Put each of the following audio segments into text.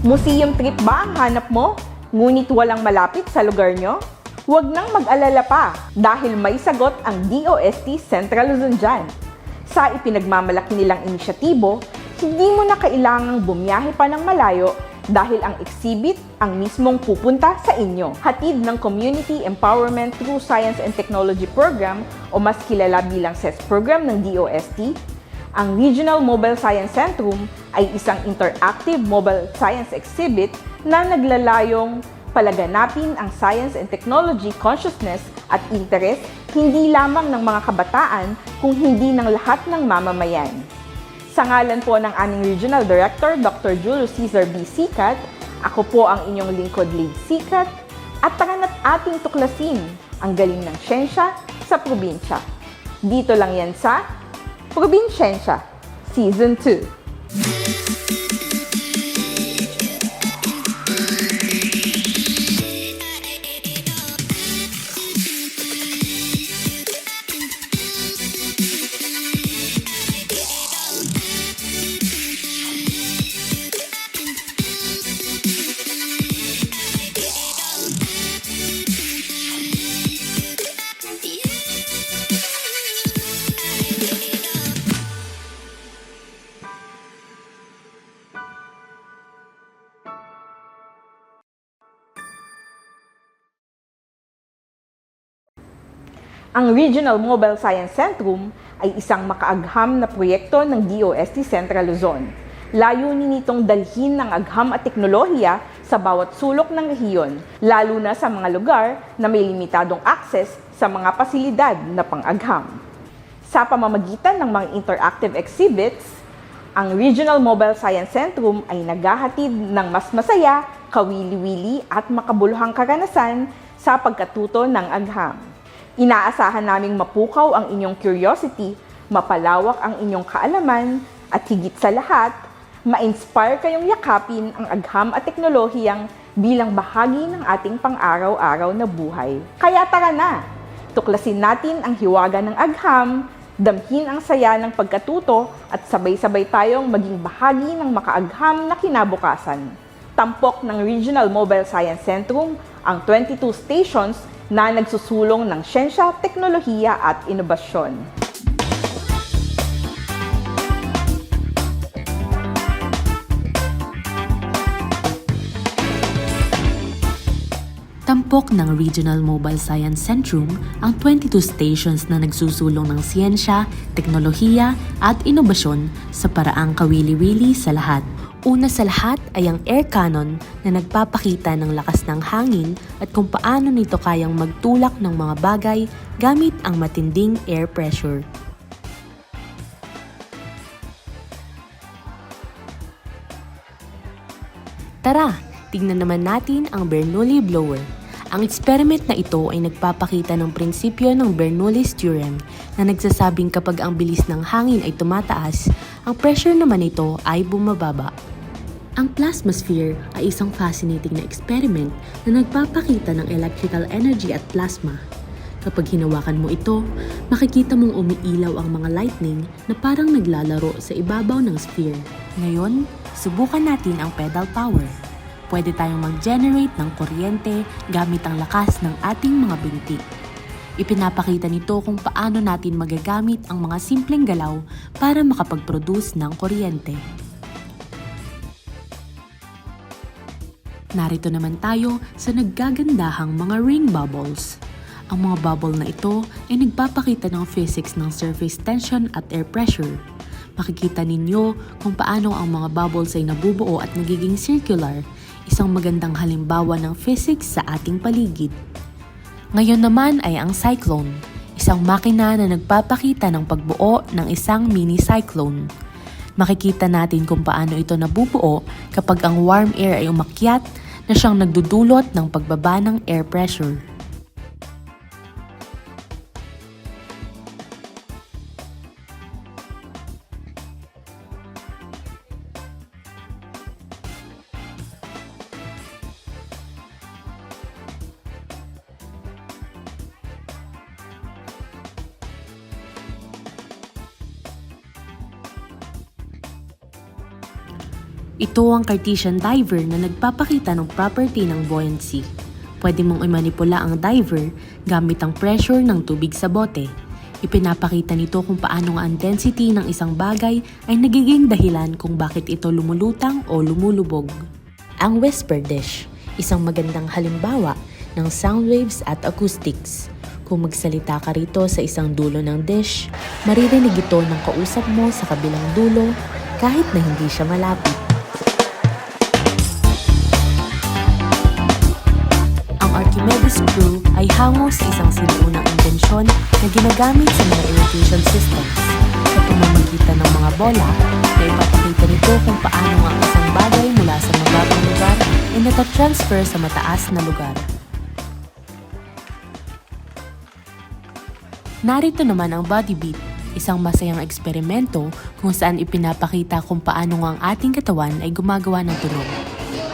Museum trip ba ang hanap mo? Ngunit walang malapit sa lugar nyo? Huwag nang mag-alala pa dahil may sagot ang DOST Central Luzon dyan. Sa ipinagmamalaki nilang inisyatibo, hindi mo na kailangang bumiyahe pa ng malayo dahil ang exhibit ang mismong pupunta sa inyo. Hatid ng Community Empowerment Through Science and Technology Program o mas kilala bilang CES program ng DOST, ang Regional Mobile Science Centrum ay isang interactive mobile science exhibit na naglalayong palaganapin ang science and technology consciousness at interest hindi lamang ng mga kabataan kung hindi ng lahat ng mamamayan. Sa ngalan po ng aming Regional Director, Dr. Julius Cesar B. Sikat, ako po ang inyong lingkod Lead Sikat, at tara na't ating tuklasin ang galing ng siyensya sa probinsya. Dito lang yan sa Probinsyensya, Season 2. Ang Regional Mobile Science Centrum ay isang makaagham na proyekto ng DOST Central Luzon. Layunin nitong dalhin ng agham at teknolohiya sa bawat sulok ng rehiyon, lalo na sa mga lugar na may limitadong access sa mga pasilidad na pang-agham. Sa pamamagitan ng mga interactive exhibits, ang Regional Mobile Science Centrum ay naghahatid ng mas masaya, kawili-wili at makabuluhang karanasan sa pagkatuto ng agham. Inaasahan naming mapukaw ang inyong curiosity, mapalawak ang inyong kaalaman, at higit sa lahat, ma-inspire kayong yakapin ang agham at teknolohiyang bilang bahagi ng ating pang-araw-araw na buhay. Kaya tara na! Tuklasin natin ang hiwaga ng agham, damhin ang saya ng pagkatuto at sabay-sabay tayong maging bahagi ng makaagham na kinabukasan. Tampok ng Regional Mobile Science Centrum ang 22 stations na nagsusulong ng siyensya, teknolohiya at inobasyon. Tampok ng Regional Mobile Science Centrum ang 22 stations na nagsusulong ng siyensya, teknolohiya at inobasyon sa paraang kawili-wili sa lahat. Una sa lahat ay ang air cannon na nagpapakita ng lakas ng hangin at kung paano nito kayang magtulak ng mga bagay gamit ang matinding air pressure. Tara, tingnan naman natin ang Bernoulli blower. Ang experiment na ito ay nagpapakita ng prinsipyo ng Bernoulli's theorem na nagsasabing kapag ang bilis ng hangin ay tumataas, ang pressure naman nito ay bumababa. Ang plasmasphere ay isang fascinating na experiment na nagpapakita ng electrical energy at plasma. Kapag hinawakan mo ito, makikita mong umiilaw ang mga lightning na parang naglalaro sa ibabaw ng sphere. Ngayon, subukan natin ang pedal power. Pwede tayong mag-generate ng kuryente gamit ang lakas ng ating mga binti. Ipinapakita nito kung paano natin magagamit ang mga simpleng galaw para makapag-produce ng kuryente. Narito naman tayo sa naggagandahang mga ring bubbles. Ang mga bubble na ito ay nagpapakita ng physics ng surface tension at air pressure. Makikita ninyo kung paano ang mga bubbles ay nabubuo at nagiging circular, isang magandang halimbawa ng physics sa ating paligid. Ngayon naman ay ang cyclone, isang makina na nagpapakita ng pagbuo ng isang mini cyclone. Makikita natin kung paano ito nabubuo kapag ang warm air ay umakyat na siyang nagdudulot ng pagbaba ng air pressure. Ito ang Cartesian diver na nagpapakita ng property ng buoyancy. Pwede mong imanipula ang diver gamit ang pressure ng tubig sa bote. Ipinapakita nito kung paano ang density ng isang bagay ay nagiging dahilan kung bakit ito lumulutang o lumulubog. Ang whisper dish, isang magandang halimbawa ng sound waves at acoustics. Kung magsalita ka rito sa isang dulo ng dish, maririnig ito ng kausap mo sa kabilang dulo kahit na hindi siya malapit. Archimedes screw ay hango sa isang sinuunang invensyon na ginagamit sa mga irrigation systems. Sa pamamagitan ng mga bola, na ipapakita nito kung paano ang isang bagay mula sa mababang lugar ay natatransfer sa mataas na lugar. Narito naman ang body beat, isang masayang eksperimento kung saan ipinapakita kung paano ang ating katawan ay gumagawa ng tunog.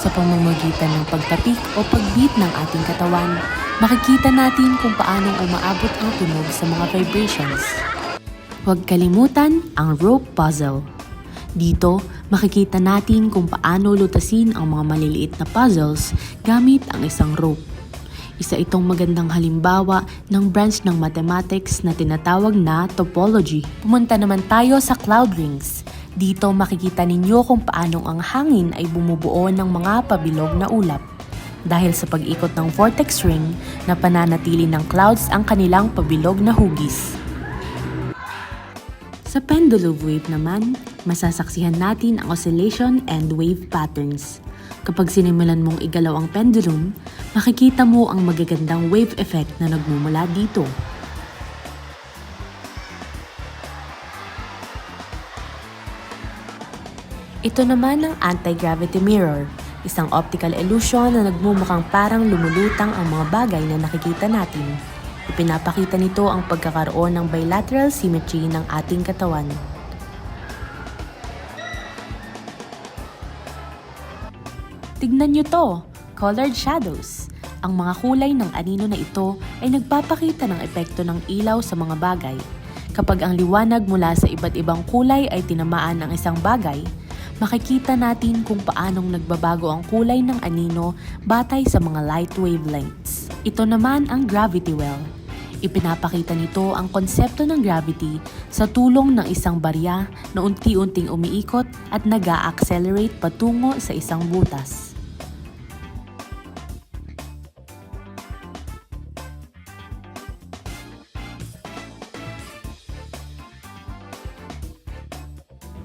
Sa pamamagitan ng pagtapik o pagbeat ng ating katawan, makikita natin kung paano umaabot ang tunog sa mga vibrations. Huwag kalimutan ang rope puzzle. Dito, makikita natin kung paano lutasin ang mga maliliit na puzzles gamit ang isang rope. Isa itong magandang halimbawa ng branch ng mathematics na tinatawag na topology. Pumunta naman tayo sa cloud rings. Dito makikita ninyo kung paano ang hangin ay bumubuo ng mga pabilog na ulap. Dahil sa pag-ikot ng vortex ring, na pananatili ng clouds ang kanilang pabilog na hugis. Sa pendulum wave naman, masasaksihan natin ang oscillation and wave patterns. Kapag sinimulan mong igalaw ang pendulum, makikita mo ang magagandang wave effect na nagmumula dito. Ito naman ang anti-gravity mirror, isang optical illusion na nagmumukhang parang lumulutang ang mga bagay na nakikita natin. Ipinapakita nito ang pagkakaroon ng bilateral symmetry ng ating katawan. Tignan nyo to, colored shadows. Ang mga kulay ng anino na ito ay nagpapakita ng epekto ng ilaw sa mga bagay. Kapag ang liwanag mula sa iba't ibang kulay ay tinamaan ng isang bagay, makikita natin kung paanong nagbabago ang kulay ng anino batay sa mga light wavelengths. Ito naman ang gravity well. Ipinapakita nito ang konsepto ng gravity sa tulong ng isang barya na unti-unting umiikot at nag accelerate patungo sa isang butas.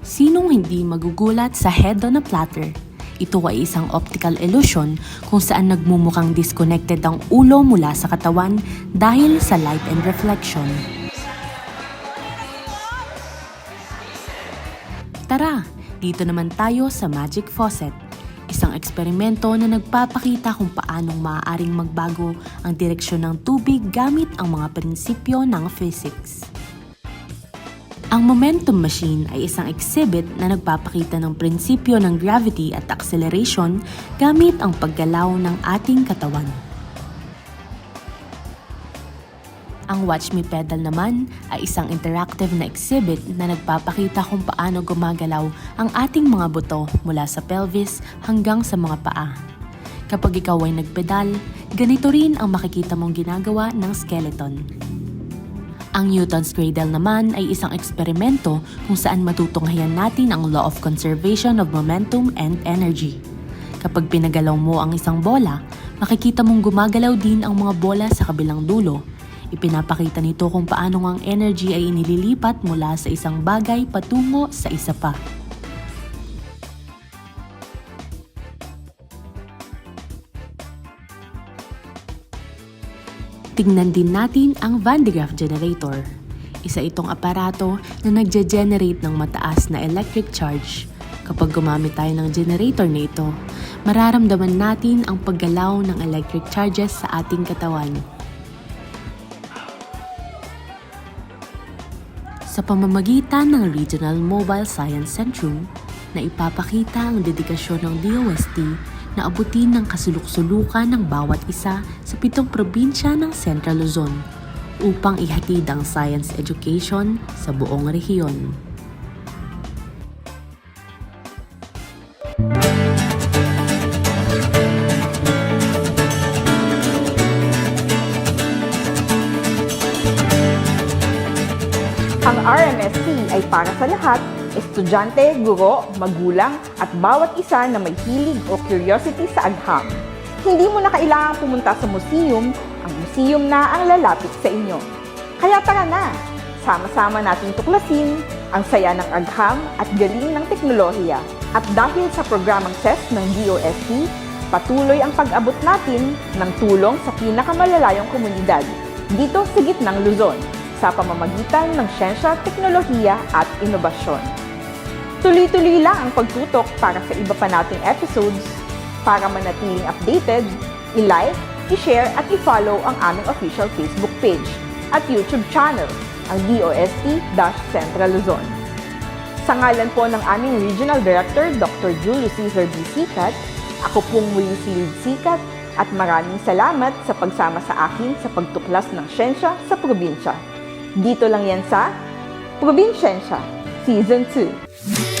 Sinong hindi magugulat sa head on a platter? Ito ay isang optical illusion kung saan nagmumukhang disconnected ang ulo mula sa katawan dahil sa light and reflection. Tara, dito naman tayo sa Magic Faucet. Isang eksperimento na nagpapakita kung paanong maaaring magbago ang direksyon ng tubig gamit ang mga prinsipyo ng physics. Ang momentum machine ay isang exhibit na nagpapakita ng prinsipyo ng gravity at acceleration gamit ang paggalaw ng ating katawan. Ang Watch Me Pedal naman ay isang interactive na exhibit na nagpapakita kung paano gumagalaw ang ating mga buto mula sa pelvis hanggang sa mga paa. Kapag ikaw ay nagpedal, ganito rin ang makikita mong ginagawa ng skeleton. Ang Newton's Cradle naman ay isang eksperimento kung saan matutunghayan natin ang law of conservation of momentum and energy. Kapag pinagalaw mo ang isang bola, makikita mong gumagalaw din ang mga bola sa kabilang dulo. Ipinapakita nito kung paano ang energy ay inililipat mula sa isang bagay patungo sa isa pa. Tingnan din natin ang Van de Graaff generator. Isa itong aparato na nagje-generate ng mataas na electric charge. Kapag gumamit tayo ng generator na ito, mararamdaman natin ang paggalaw ng electric charges sa ating katawan. Sa pamamagitan ng Regional Mobile Science Centrum, na ipapakita ang dedikasyon ng DOST na abutin ng kasuluk-sulukan ng bawat isa sa pitong probinsya ng Central Luzon upang ihatid ang science education sa buong rehiyon. Para sa lahat, estudyante, guro, magulang, at bawat isa na may hilig o curiosity sa agham. Hindi mo na kailangang pumunta sa museum, ang museum na ang lalapit sa inyo. Kaya tara na, sama-sama nating tuklasin ang saya ng agham at galing ng teknolohiya. At dahil sa programang CES ng DOST, patuloy ang pag-abot natin ng tulong sa pinakamalalayong komunidad dito sa gitnang Luzon sa pamamagitan ng siyensya, teknolohiya at inobasyon. Tuloy-tuloy lang ang pagtutok para sa iba pa nating episodes. Para manatiling updated, i-like, i-share at i-follow ang aming official Facebook page at YouTube channel, ang DOST-Central Luzon. Sa ngalan po ng aming Regional Director, Dr. Julio Cesar B. Sikat, ako pong muli si Lid Sikat at maraming salamat sa pagsama sa akin sa pagtuklas ng siyensya sa probinsya. Dito lang yan sa Probinsyensya, Season 2.